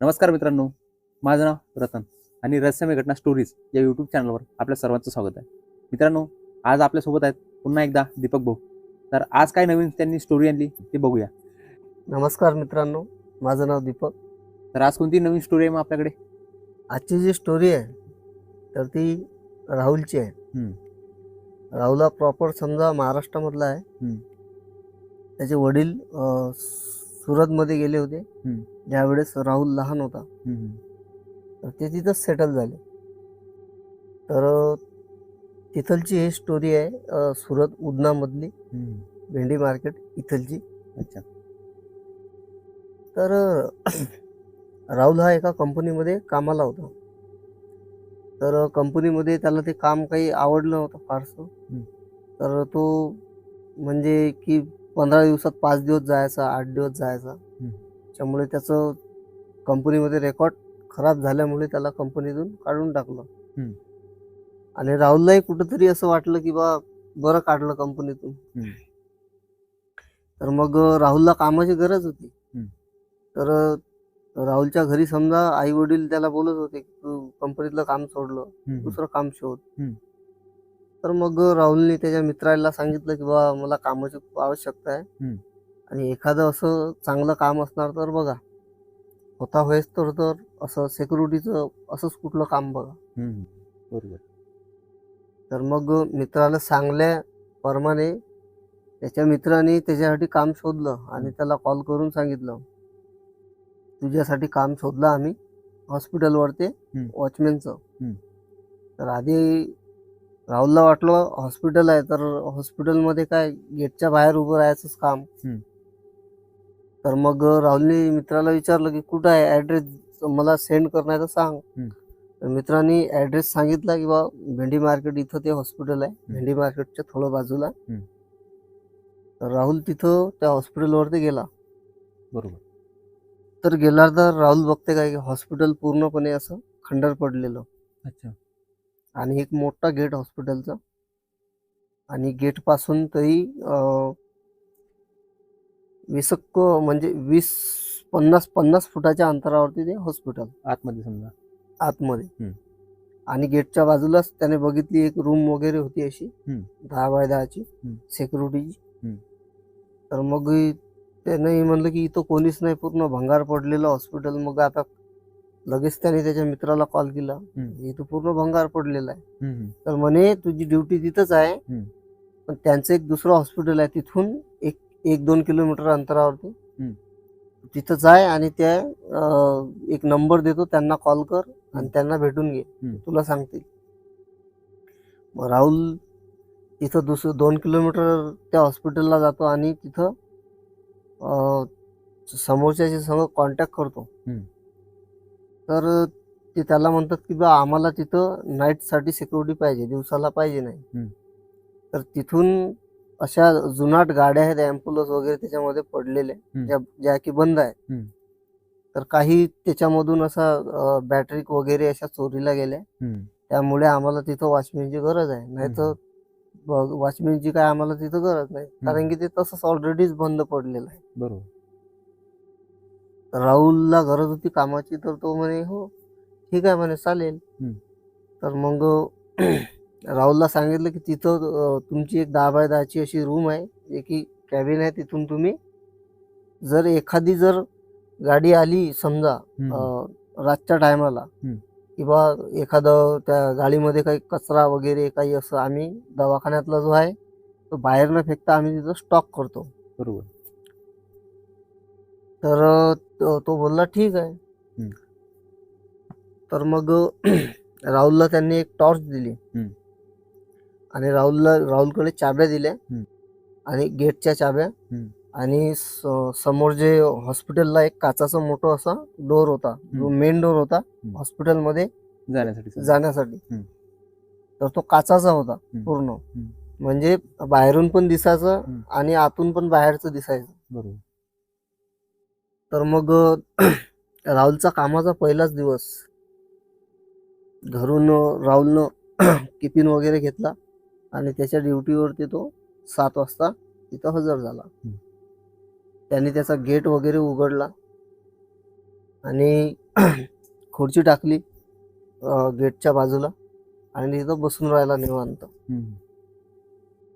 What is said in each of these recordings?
नमस्कार मित्रांनो माझं नाव रतन आणि रहस्यमय घटना स्टोरीज या यूट्यूब चॅनलवर आपल्या सर्वांचं स्वागत आहे. मित्रांनो आज आपल्यासोबत आहेत पुन्हा एकदा दीपक भाऊ. तर आज काय नवीन त्यांनी स्टोरी आणली ते बघूया. नमस्कार मित्रांनो माझं नाव दीपक. तर आज कोणती नवीन स्टोरी आहे मग आपल्याकडे? आजची जी स्टोरी आहे तर ती राहुलची आहे. राहुल हा प्रॉपर समजा महाराष्ट्रामधला आहे. त्याचे वडील सुरतमध्ये गेले होते. ज्यावेळेस राहुल लहान होता. तर ते तिथंच सेटल झाले. तर तिथलची ही स्टोरी आहे सुरत उदनामधली. भेंडी मार्केट इथलची. अच्छा. तर राहुल हा एका कंपनीमध्ये कामाला होता. तर कंपनीमध्ये त्याला ते काम काही आवडलं नव्हतं फारसं. तर तो म्हणजे की पंधरा दिवसात पाच दिवस जायचा आठ दिवस जायचा त्यामुळे त्याचं कंपनीमध्ये रेकॉर्ड खराब झाल्यामुळे त्याला कंपनीतून काढून टाकलं. आणि राहुललाही कुठंतरी असं वाटलं की बा बरं काढलं कंपनीतून. तर मग राहुलला कामाची गरज होती. तर राहुलच्या घरी समजा आई वडील त्याला बोलत होते की तू कंपनीतलं काम सोडलं दुसरं काम शोध. तर मग राहुलने त्याच्या मित्राला सांगितलं की बा मला कामाची खूप आवश्यकता आहे हम्म. आणि एखादं असं चांगलं काम असणार तर बघा होता होईस तर तर असं सेक्युरिटीचं असंच कुठलं काम बघा हम्म. बरोबर तर मग मित्राला सांगल्या प्रमाणे त्याच्या मित्राने त्याच्यासाठी काम शोधलं आणि त्याला कॉल करून सांगितलं तुझ्यासाठी काम शोधलं आम्ही हॉस्पिटलवरती हम्म. वॉचमॅनचं हम्म. तर आधी राहुलला वाटलं हॉस्पिटल आहे तर हॉस्पिटलमध्ये काय गेटच्या बाहेर उभं राहायचंच काम. हम्म. तर मग राहुलने मित्राला विचारलं की कुठं आहे? ॲड्रेस मला सेंड करण्याचं सांग. हम्म. तर मित्रांनी ॲड्रेस सांगितला की बा भेंडी मार्केट इथं ते हॉस्पिटल आहे. भेंडी मार्केटच्या थोडं बाजूला. हम्म. तर राहुल तिथं त्या हॉस्पिटलवरती गेला. बरोबर. तर गेला तर राहुल बघते काय की हॉस्पिटल पूर्णपणे असं खंडर पडलेलं. अच्छा. आणि एक मोठा गेट हॉस्पिटलचा आणि गेटपासून तरी अं, वीसक म्हणजे वीस पन्नास पन्नास फुटाच्या अंतरावरती ते हॉस्पिटल आतमध्ये समजा आतमध्ये. आणि गेटच्या बाजूलाच त्याने बघितली एक रूम वगैरे होती अशी. दहा बाय दहाची. सेक्युरिटीची. तर मग त्याने म्हणलं की इथं कोणीच नाही पूर्ण भंगार पडलेलं हॉस्पिटल मग आता लगेच त्याने त्याच्या मित्राला कॉल केला. इथं पूर्ण भंगार पडलेलं आहे तर म्हणे तुझी ड्युटी तिथंच आहे. पण त्यांचं एक दुसरं हॉस्पिटल आहे तिथून एक एक दोन किलोमीटर अंतरावरती. तिथं जाय आणि त्या एक नंबर देतो त्यांना कॉल कर आणि. त्यांना भेटून घे. तुला सांगतील मग राहुल तिथं दुसरं दोन किलोमीटर त्या हॉस्पिटलला जातो आणि तिथं समोरच्याशी संग कॉन्टॅक्ट करतो. तर ते त्याला म्हणतात की बा आम्हाला तिथं नाईटसाठी सिक्युरिटी पाहिजे दिवसाला पाहिजे नाही. तर तिथून अशा जुनाट गाड्या आहेत ॲम्ब्युलन्स वगैरे त्याच्यामध्ये पडलेल्या. ज्या ज्या की बंद आहेत. तर काही त्याच्यामधून असा बॅटरी वगैरे अशा चोरीला गेल्या. त्यामुळे आम्हाला तिथं वॉचमॅनची गरज आहे. नाही तर वॉचमॅनची काय आम्हाला तिथं गरज नाही. कारण की ते तसंच ऑलरेडीच बंद पडलेलं आहे. बरोबर. राहुलला गरज होती कामाची तर तो म्हणे हो ठीक आहे म्हणे चालेल हम्म. तर मग राहुलला सांगितलं की तिथं अं, तुमची एक दहा बाय दहाची अशी रूम आहे जे की कॅबिन आहे तिथून तुम्ही जर एखादी जर गाडी आली समजा हम्म, अं, रातच्या टायमाला हम्म. किंवा एखादं त्या गाडीमध्ये काही कचरा वगैरे काही असं आम्ही दवाखान्यातला जो आहे तो बाहेर न फेकता आम्ही तिथं स्टॉक करतो बरोबर तर तो तो बोलला ठीक आहे. तर मग राहुलला त्यांनी एक टॉर्च दिली. आणि राहुलला राहुलकडे चाब्या दिल्या. आणि गेटच्या चाब्या. आणि समोर जे हॉस्पिटलला एक काचाचा मोठा असा डोर होता जो मेन डोर होता. हॉस्पिटलमध्ये जाण्यासाठी. जाण्यासाठी. तर तो काचाचा होता. पूर्ण. म्हणजे बाहेरून पण दिसायचं. आणि आतून पण बाहेरचं दिसायचं बरोबर तर मग राहुलचा कामाचा पहिलाच दिवस घरून राहुलनं टिफिन वगैरे घेतला आणि त्याच्या ड्युटीवरती तो सात वाजता तिथं हजर झाला. त्याने त्याचा गेट वगैरे उघडला आणि खुर्ची टाकली गेटच्या बाजूला आणि तिथं बसून राहिला निवांत.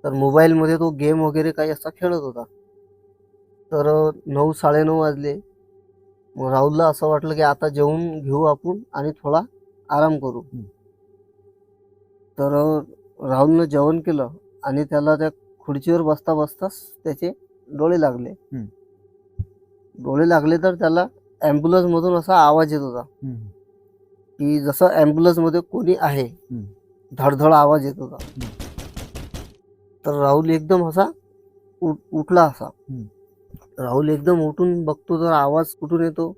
तर मोबाईलमध्ये तो गेम वगैरे काही असा खेळत होता तर नऊ साडेनऊ वाजले मग राहुलला असं वाटलं की आता जेवून घेऊ आपण आणि थोडा आराम करू. तर राहुलनं जेवण केलं आणि त्याला त्या खुर्चीवर बसता बसताच त्याचे डोळे लागले. डोळे लागले तर त्याला ॲम्ब्युलन्स मधून असा आवाज येत होता. की जसं ॲम्ब्युलन्समध्ये कोणी आहे. धडधड आवाज येत होता तर राहुल एकदम असा उठ- उठला असा. राहुल एकदम उठून बघतो तर आवाज कुठून येतो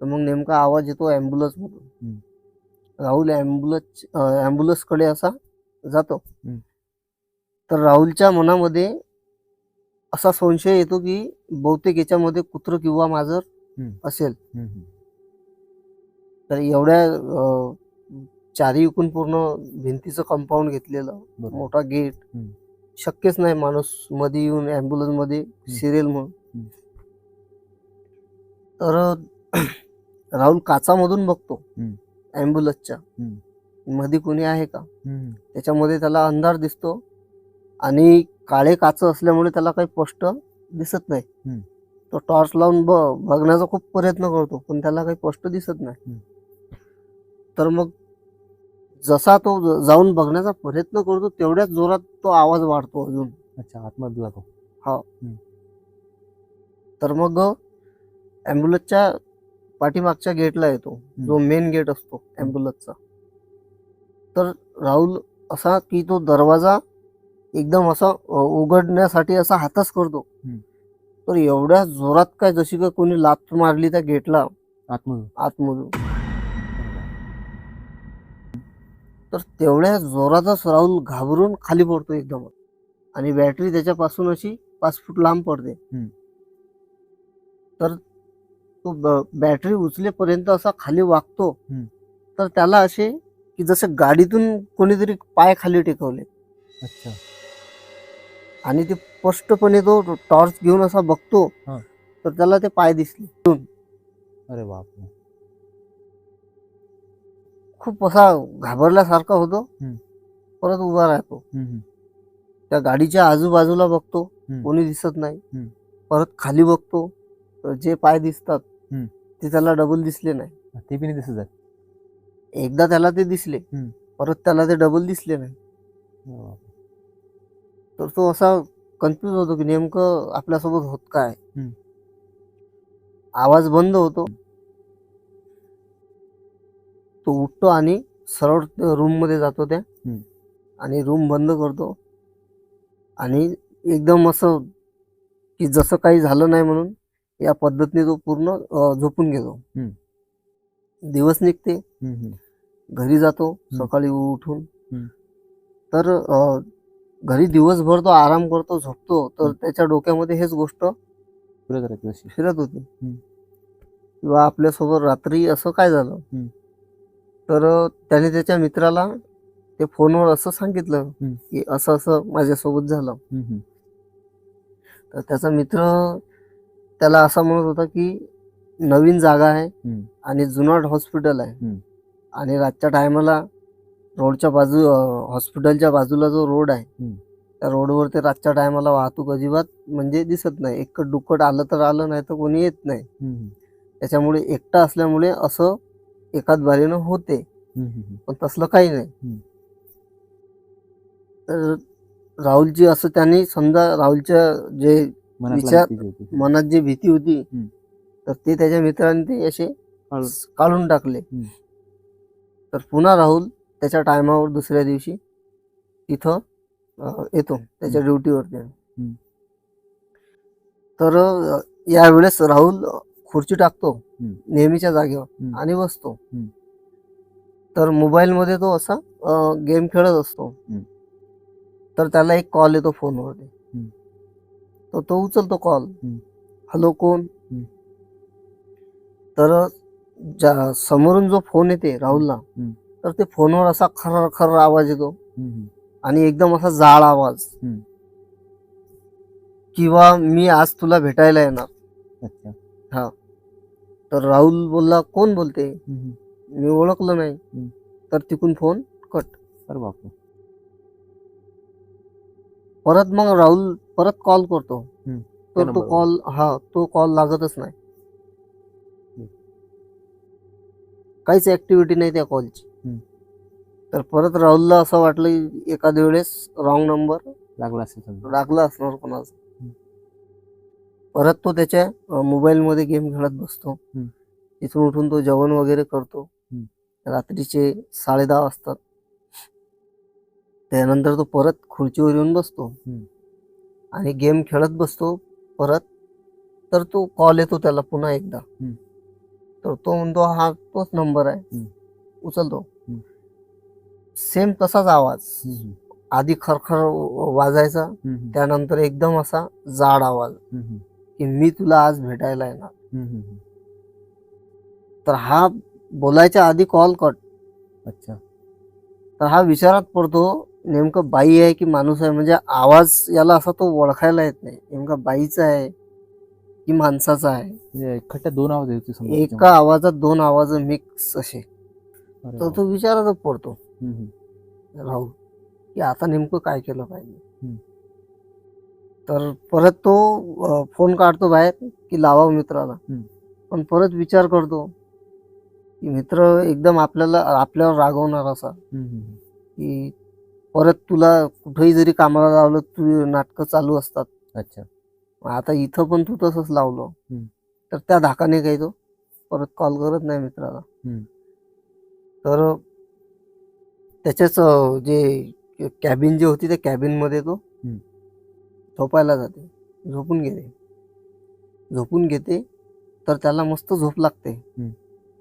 तर मग नेमका आवाज येतो ॲम्ब्युलन्स मधून हम्म. राहुल ॲम्ब्युलन्स ॲम्ब्युलन्सकडे असा जातो. तर राहुलच्या मनामध्ये असा संशय येतो की बहुतेक याच्यामध्ये कुत्र किंवा मांजर. असेल. तर एवढ्या चारी एकूण पूर्ण भिंतीचं कंपाऊंड घेतलेलं. मोठा गेट. शक्यच नाही माणूसमध्ये येऊन ॲम्ब्युलन्समध्ये सिरियल म्हणून. तर राहुल काचामधून बघतो. हम्म. मध्ये कोणी आहे का. त्याच्यामध्ये त्याला अंधार दिसतो आणि काळे काच असल्यामुळे त्याला काही स्पष्ट दिसत नाही. तो टॉर्च लावून ब बघण्याचा खूप प्रयत्न करतो पण त्याला काही स्पष्ट दिसत नाही. तर मग जसा तो जाऊन बघण्याचा प्रयत्न करतो तेवढ्याच जोरात तो आवाज वाढतो अजून. अच्छा आतमधला तो तर मग ॲम्ब्युलन्सच्या पाठीमागच्या गेटला येतो. जो मेन गेट असतो ॲम्ब्युलन्सचा तर राहुल असा की तो दरवाजा एकदम असा उघडण्यासाठी असा हातच करतो. तर एवढ्या जोरात काय जशी काय कोणी लात मारली त्या गेटला आतमधून. आतमधून. तर तेवढ्या जोरातच राहुल घाबरून खाली पडतो एकदम आणि बॅटरी त्याच्यापासून अशी पाच फूट लांब पडते. तर तो बॅटरी उचलेपर्यंत असा खाली वागतो. तर त्याला असे की जसं गाडीतून कोणीतरी पाय खाली टेकवले अच्छा आणि ते स्पष्टपणे तो टॉर्च घेऊन असा बघतो. तर त्याला ते पाय दिसले अरे बापरे खूप असा घाबरल्यासारखा होतो. परत उभा राहतो. त्या गाडीच्या आजूबाजूला बघतो. कोणी दिसत नाही. परत खाली बघतो जे पाय दिसतात हम्म. ते त्याला डबल दिसले नाही ते बी नाही दिसत एकदा त्याला ते दिसले हम्म. परत त्याला ते डबल दिसले नाही. तर तो असा कन्फ्युज होतो की नेमकं आपल्यासोबत होत काय हम्म. आवाज बंद होतो तो उठतो आणि सरळ रूममध्ये जातो त्या हम्म. आणि रूम बंद करतो आणि एकदम असं की जसं काही झालं नाही म्हणून या पद्धतीने तो पूर्ण झोपून घेतो. दिवस निघते. घरी जातो सकाळी उठून. तर घरी दिवसभर तो आराम करतो झोपतो तर. त्याच्या डोक्यामध्ये हेच गोष्ट फिरत राहते अशी फिरत होती. किंवा आपल्यासोबत रात्री असं काय झालं. तर त्याने त्याच्या मित्राला ते फोनवर असं सांगितलं. की असं असं माझ्यासोबत झालं. तर त्याचा मित्र त्याला असं म्हणत होता की नवीन जागा आहे हम्म. आणि जुनाट हॉस्पिटल आहे हम्म. आणि रातच्या टायमाला रोडच्या बाजू अं, हॉस्पिटलच्या बाजूला जो रोड आहे हम्म. त्या रोडवर ते रातच्या टायमाला वाहतूक अजिबात म्हणजे दिसत नाही एकट दुक्कट आलं तर आलं नाही तर कोणी येत नाही हम्म. त्याच्यामुळे एकटा असल्यामुळे असं एकाच बारीनं होते हम्म. हम्म. पण तसलं काही नाही. तर राहुलजी असं त्यांनी समजा राहुलच्या जे विचार-. मनात जी भीती होती. तर ते त्याच्या मित्रांनी ते असे काढून. टाकले. तर पुन्हा राहुल त्याच्या टायमावर दुसऱ्या दिवशी तिथं येतो त्याच्या ड्युटीवरती तर यावेळेस राहुल खुर्ची टाकतो. नेहमीच्या जागेवर. आणि बसतो. तर मोबाईल मध्ये तो असा गेम खेळत असतो. तर त्याला एक कॉल येतो फोनवरती. तर तो उचलतो कॉल. हॅलो कोण. तर ज्या समोरून जो फोन येते राहुलला. तर ते फोनवर असा खर खर आवाज येतो. आणि एकदम असा जाळ आवाज. किंवा मी आज तुला भेटायला येणार अच्छा तर राहुल बोलला कोण बोलते. मी ओळखलं नाही. तर तिकून फोन कट अरे बापरे परत मग राहुल परत कॉल करतो हम्म. तर तो. कॉल हा तो कॉल लागतच नाही. काहीच ऍक्टिव्हिटी नाही त्या कॉलची. तर परत राहुलला असं वाटलं एखाद्या वेळेस रॉंग नंबर लागला असेल लागला असणार कोणाचा. परत तो त्याच्या मोबाईल मध्ये गेम खेळत बसतो. तिथून उठून तो जेवण वगैरे करतो. रात्रीचे साडे दहा वाजतात त्यानंतर तो परत खुर्चीवर येऊन बसतो. आणि गेम खेळत बसतो परत तर तो कॉल येतो त्याला पुन्हा एकदा. तर तो म्हणतो हा तोच नंबर आहे. उचलतो. सेम तसाच आवाज. आधी खरखर वाजायचा. त्यानंतर एकदम असा जाड आवाज. की मी तुला आज भेटायला येणार. तर हा बोलायच्या आधी कॉल कट अच्छा तर हा विचारात पडतो नेमकं बाई आहे की माणूस आहे म्हणजे आवाज याला असा तो ओळखायला येत नाही नेमका बाईचा आहे की माणसाचा आहे म्हणजे दोन आवाज येते समजा एका आवाजात दोन आवाज मिक्स असे अरे तर. तो विचारातच पडतो हम्म. राहुल की आता नेमकं काय केलं पाहिजे हम्म. तर परत तो अं, फोन काढतो बाहेर की लावा मित्राला हम्म. पण परत विचार करतो की मित्र एकदम आपल्याला आपल्यावर रागवणार असा हम्म. की परत तुला कुठेही जरी कामाला लावलं तू नाटकं चालू असतात अच्छा आता इथं पण तू तसंच लावलं हम्म. तर त्या धाकाने काही तो परत कॉल करत नाही मित्राला हम्म. तर त्याच्याच अं, जे कॅबिन जे होती त्या कॅबिनमध्ये तो हम्म. झोपायला जाते झोपून घेते झोपून घेते तर त्याला मस्त झोप लागते.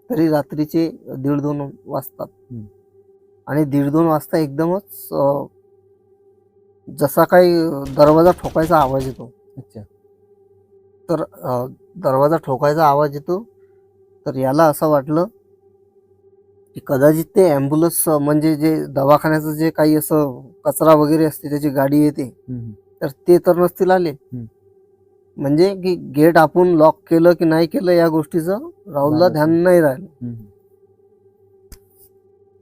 तरी रात्रीचे दीड दोन वाजतात हम्म. आणि दीड दोन वाजता एकदमच जसा काही दरवाजा ठोकायचा आवाज येतो. अच्छा. तर दरवाजा ठोकायचा आवाज येतो. तर याला असं वाटलं की कदाचित ते ॲम्ब्युलन्स म्हणजे जे दवाखान्याचं जे काही असं कचरा वगैरे असते त्याची गाडी येते. तर ते तर नसतील आले. म्हणजे की गेट आपण लॉक केलं की नाही केलं या गोष्टीचं राहुलला ध्यान नाही राहिलं.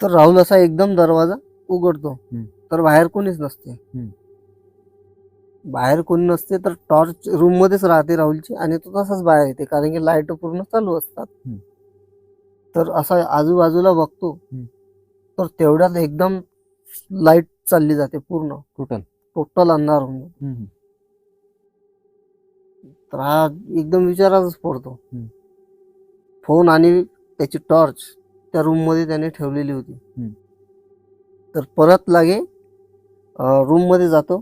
तर राहुल असा एकदम दरवाजा उघडतो. तर बाहेर कोणीच नसते. बाहेर कोणी नसते तर टॉर्च रूम मध्येच राहते राहुलची आणि तो तसाच बाहेर येते कारण की लाइट पूर्ण चालू असतात. तर असा आजूबाजूला बघतो. तर तेवढ्यात एकदम लाइट चालली जाते पूर्ण टोटल टोटल अंधार होऊन. तर हा एकदम विचारातच पडतो. फोन आणि त्याची टॉर्च त्या रूममध्ये त्याने ठेवलेली होती. तर परत लागे रूममध्ये जातो.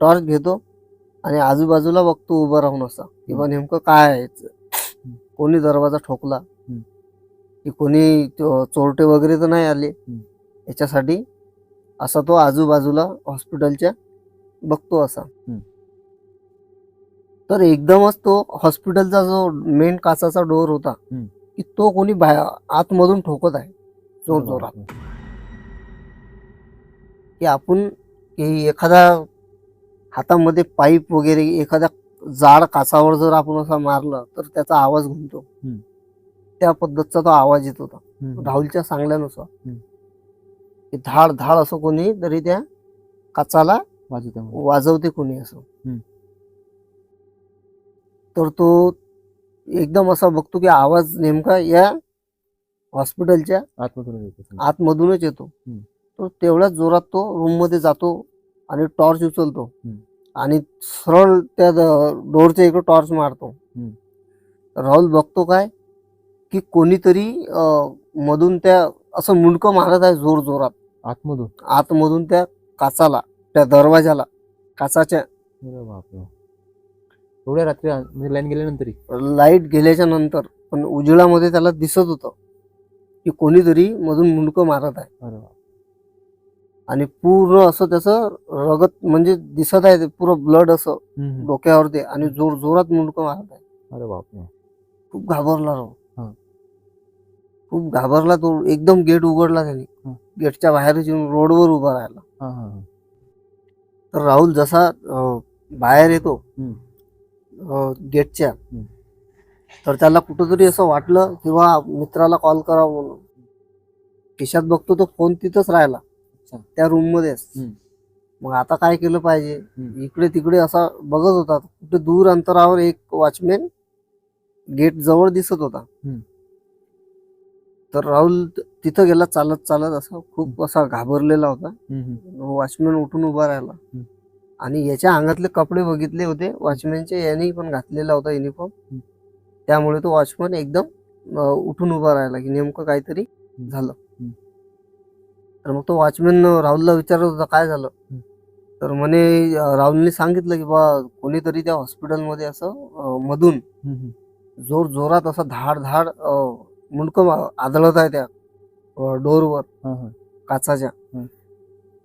टॉर्च घेतो आणि आजूबाजूला बघतो उभं राहून असा की बा नेमकं काय आहे. कोणी दरवाजा ठोकला. की कोणी चोरटे वगैरे तर नाही आले. याच्यासाठी असा तो आजूबाजूला हॉस्पिटलच्या बघतो असा. तर एकदमच तो हॉस्पिटलचा जो मेन काचाचा डोर होता. की तो कोणी बाहेर आतमधून ठोकत आहे जोर जोरात की आपण एखादा हातामध्ये पाईप वगैरे एखाद्या जाड काचावर जर आपण असा मारला तर त्याचा आवाज घुमतो. त्या पद्धतीचा तो आवाज येत होता. राहुलच्या. की धाड धाड असं कोणी तरी त्या काचाला वाजवते कोणी असं. तर तो एकदम असा बघतो की आवाज नेमका या हॉस्पिटलच्या आतमधून येते. आतमधूनच येतो. तो तेवढ्याच जोरात तो रूममध्ये जातो आणि टॉर्च उचलतो. आणि सरळ त्या डोरच्या इकडे टॉर्च मारतो. राहुल बघतो काय की कोणीतरी मधून त्या असं मुंडकं मारत आहे जोर जोरात आतमधून आतमधून त्या काचाला त्या दरवाजाला काचाच्या एवढ्या रात्री म्हणजे लाईन गेल्यानंतरही लाइट गेल्याच्यानंतर पण उजेडामध्ये त्याला दिसत होतं की कोणीतरी मधून मुंडकं मारत आहे अरे आणि पूर्ण असं त्याचं रगत म्हणजे दिसत आहे ते पुरं ब्लड असं हम्म. डोक्यावरती आणि जोर जोरात मुंडकं मारत आहे अरे बापरे खूप घाबरला राव हा. खूप घाबरला तो एकदम गेट उघडला त्याने. गेटच्या बाहेरच येऊन रोडवर उभा राहिला हा हा हा. तर राहुल जसा अं, बाहेर येतो हम्म. गेटच्या. तर त्याला कुठंतरी असं वाटलं किंवा मित्राला कॉल करावा म्हणून खिशात बघतो तो फोन तिथंच राहिला. त्या रूम मध्येच. मग आता काय केलं पाहिजे. इकडे तिकडे असा बघत होता कुठे दूर अंतरावर एक वॉचमॅन गेट जवळ दिसत होता. तर राहुल तिथं गेला चालत चालत असा खूप असा घाबरलेला होता. वॉचमॅन उठून उभा राहिला. आणि याच्या अंगातले कपडे बघितले होते वॉचमॅनचे यांनी पण घातलेला होता युनिफॉर्म. त्यामुळे तो वॉचमॅन एकदम उठून उभा राहिला की नेमकं काहीतरी झालं. तर मग तो वॉचमॅन राहुलला विचारत होता काय झालं. तर म्हणे राहुलने सांगितलं की बा कोणीतरी त्या हॉस्पिटलमध्ये असं मधून. जोर जोरात असं धाड धाड मुंडकं आदळत आहे त्या डोरवर. काचाच्या.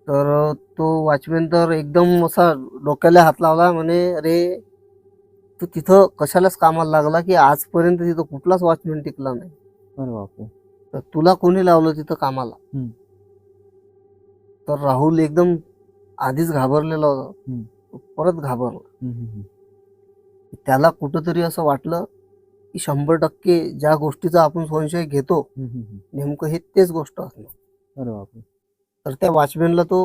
तर तो वॉचमॅन तर एकदम असा डोक्याला हात लावला म्हणे अरे तू तिथं कशालाच कामाला लागला की आजपर्यंत तिथं कुठलाच वॉचमॅन टिकला नाही अरे बापरे तर तुला कोणी लावलं तिथं कामाला. तर राहुल एकदम आधीच घाबरलेला होता. तो परत घाबरला हम्म, हम्म, हम्म. त्याला कुठंतरी असं वाटलं की शंभर टक्के ज्या गोष्टीचा आपण संशय घेतो हम्म, हम्म, हम्म. नेमकं हे तेच गोष्ट असणार अरे बापरे तर त्या वॉचमॅनला तो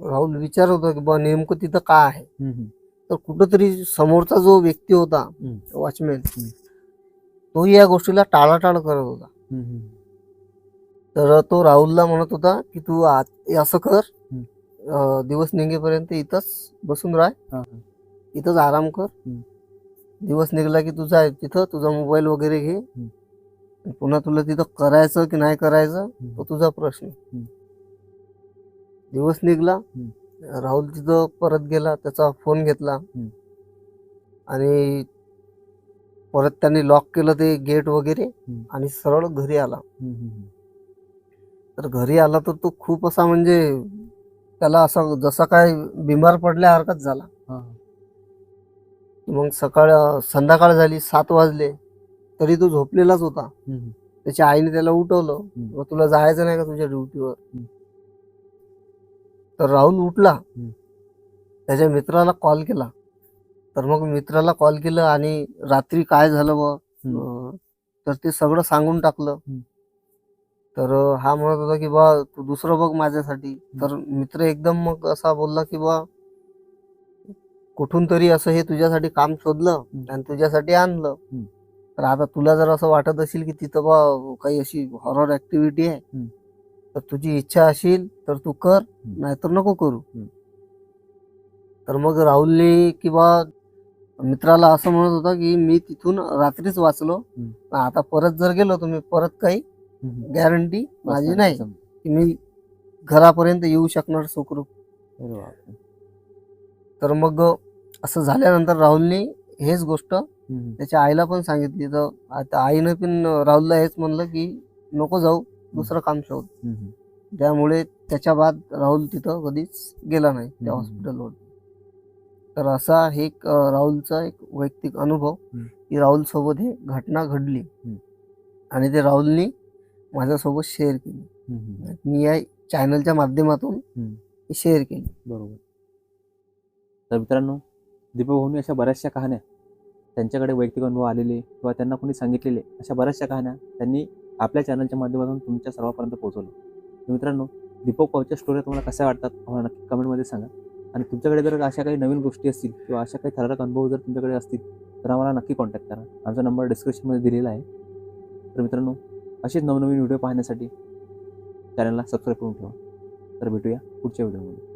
राहुल विचारत होता की बा नेमकं तिथं काय आहे. तर कुठंतरी समोरचा जो व्यक्ती होता. वॉचमॅन. तो या गोष्टीला टाळाटाळ करत होता. तर तो राहुलला म्हणत होता की तू आज असं कर दिवस निघेपर्यंत इथंच बसून राह. इथंच आराम कर. दिवस निघला की तुझा तिथं तुझा मोबाईल वगैरे घे पुन्हा तुला तिथं करायचं की नाही करायचं. तो तुझा प्रश्न. दिवस निघला. राहुल तिथं परत गेला त्याचा फोन घेतला. आणि परत त्यांनी लॉक केलं ते गेट वगैरे. आणि सरळ घरी आला. तर घरी आला तर तो खूप असा म्हणजे त्याला असं जसा काय बिमार पडल्यासारखाच झाला. मग सकाळ संध्याकाळ झाली सात वाजले तरी तो झोपलेलाच होता. त्याच्या आईने त्याला उठवलं. मग तुला जायचं नाही का तुझ्या ड्युटीवर. तर राहुल उठला. त्याच्या मित्राला कॉल केला तर मग मित्राला कॉल केलं आणि रात्री काय झालं ब तर ते सगळं सांगून टाकलं. तर हा म्हणत होता की बा तू दुसरं बघ माझ्यासाठी तर मित्र एकदम मग असा बोलला की बा कुठून तरी असं हे तुझ्यासाठी काम शोधलं. आणि तुझ्यासाठी आणलं. तर आता तुला जर असं वाटत असेल की तिथं बा काही अशी हॉरर ऍक्टिव्हिटी आहे. तर तुझी इच्छा असेल तर तू कर नाहीतर नको करू. तर मग राहुलने किंवा मित्राला असं म्हणत होता की मी तिथून रात्रीच वाचलो. आता परत जर गेलो तर मी परत काही. गॅरंटी माझी नाही. की मी घरापर्यंत येऊ शकणार सुखरूप. तर मग असं झाल्यानंतर राहुलने हेच गोष्ट त्याच्या आईला पण सांगितली. तर आता आईनं पण राहुलला हेच म्हणलं की नको जाऊ. दुसरं काम शोध. त्यामुळे त्याच्या बाद राहुल तिथं कधीच गेला नाही त्या. हॉस्पिटलवर तर असा हे एक राहुलचा एक वैयक्तिक अनुभव. की राहुल सोबत ही घटना घडली. आणि ते राहुलनी माझ्यासोबत शेअर केली. मी या चॅनलच्या माध्यमातून. शेअर केली बरोबर तर मित्रांनो दीपक भाऊनी अशा बऱ्याचशा कहाण्या त्यांच्याकडे वैयक्तिक अनुभव आलेले किंवा त्यांना कोणी सांगितलेले अशा बऱ्याचशा कहाण्या त्यांनी आपल्या चॅनलच्या माध्यमातून तुमच्या सर्वांपर्यंत पोहोचवलं. मित्रांनो दीपक पावच्या स्टोऱ्या तुम्हाला कशा वाटतात आम्हाला नक्की कमेंटमध्ये सांगा. आणि तुमच्याकडे जर अशा काही नवीन गोष्टी असतील किंवा अशा काही थरारक अनुभव जर तुमच्याकडे असतील तर आम्हाला नक्की कॉन्टॅक्ट करा. आमचा नंबर डिस्क्रिप्शनमध्ये दिलेला आहे. तर मित्रांनो असेच नवनवीन व्हिडिओ पाहण्यासाठी चॅनलला सबस्क्राईब करून ठेवा. तर भेटूया पुढच्या व्हिडिओमध्ये